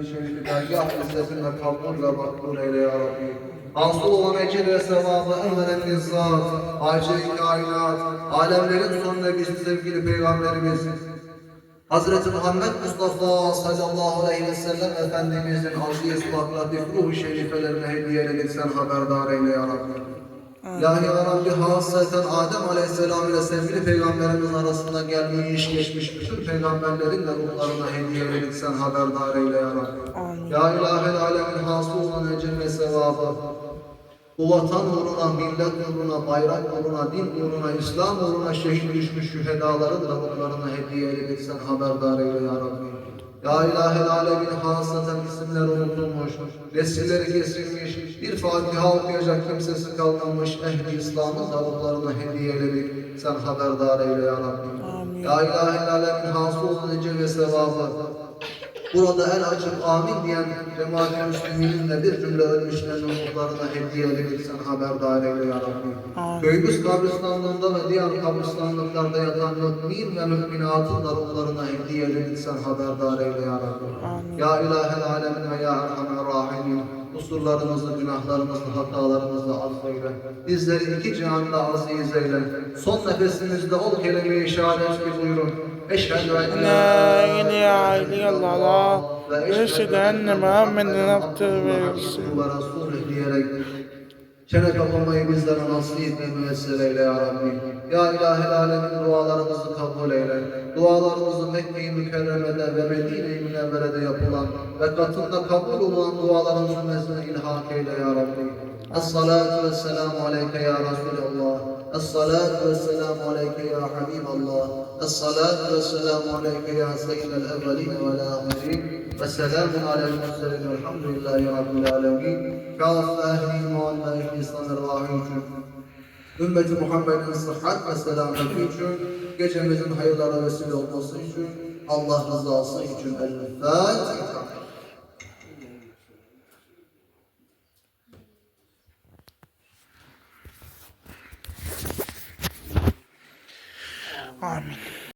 mevlid-i şerifi dergah izzetinde kabul ve makbul eyle ya Rabbi. Hasıl olan ecir ve sevabı emreden izzat, acil kainat, alemlerin son nebisi sevgili Peygamberimiz, Hazreti Muhammed Mustafa sallallahu aleyhi ve sellem Efendimizin aziz latif ruhu şerifelerine hediye edip sen haberdar eyle ya Rabbi. Yani ya Rabbi hasreten Adem Aleyhisselam ile sevgili peygamberimiz arasında gelmiş geçmiş bütün peygamberlerin de ruhlarına hediye edip sen haberdar eyle ya Rabbi. Ya ilahel alemin hasıl olan ecir ve sevabı. Bu vatan uğruna, millet uğruna, bayrak uğruna, din uğruna, İslam uğruna şehit düşmüş şühedaların da ruhlarına hediye edip sen haberdar eyle ya Rabbi. Ya ilahel alemin hasreten isimler unutulmuş, nesilleri kesilmiş, bir Fatiha okuyacak kimsesi kalmamış, ehli İslam'ın da ruhlarına hediye edip sen haberdar eyle ya Rabbi. Amin. Ya ilahel alemin hasıl ve sevabı. Burada el açıp amin diyen cemaat-i müslüminin de bir cümle ölmüşlerin ruhlarına hediye edip sen haberdar eyle ya Rabbi. Köyümüz kabristanlığında ve diğer kabristanlıklarda yatan mümin ve müminatın da ruhlarına hediye edip sen haberdar eyle ya Rabbi. Ya ilahel alemin ve ya erhamer rahimin. Kusurlarımızı, günahlarımızı, hatalarımızı affeyle. Bizleri iki cihanda aziz eyle. Son nefesimizde ol kelime-i şehadet ki buyurun. Eşhedü en La ilahe illallah ve eşhedü enne Muhammeden abdühü ve Resulü diyerek çene kapamayı bizlere nasip ve müessir eyle ya Rabbi. Ya ilahel alemin dualarımızı kabul eyle. Dualarımızı Mekke-i Mükerreme'de ve Medine-i Münevvere'de yapılan ve katında kabul olan dualarımızı nezdine ilhak eyle ya Rabbi. Es-salatu ve selamu aleyke ya Resulallah. Es-salatu ve selamu aleyke ya Habiballah. Es-salatu ve selamu aleyke ya seyyidel evvelin ve ahirin. Ve selamun alel murselin velhamdülillahi rabbil alemin. Kâffe ehli iman ve ehli İslam'ı için. Ümmeti Muhammed'in sıhhat ve selameti için, gecemizin hayırlara vesile olması için, Allah rızası için El-Fatiha. Amin.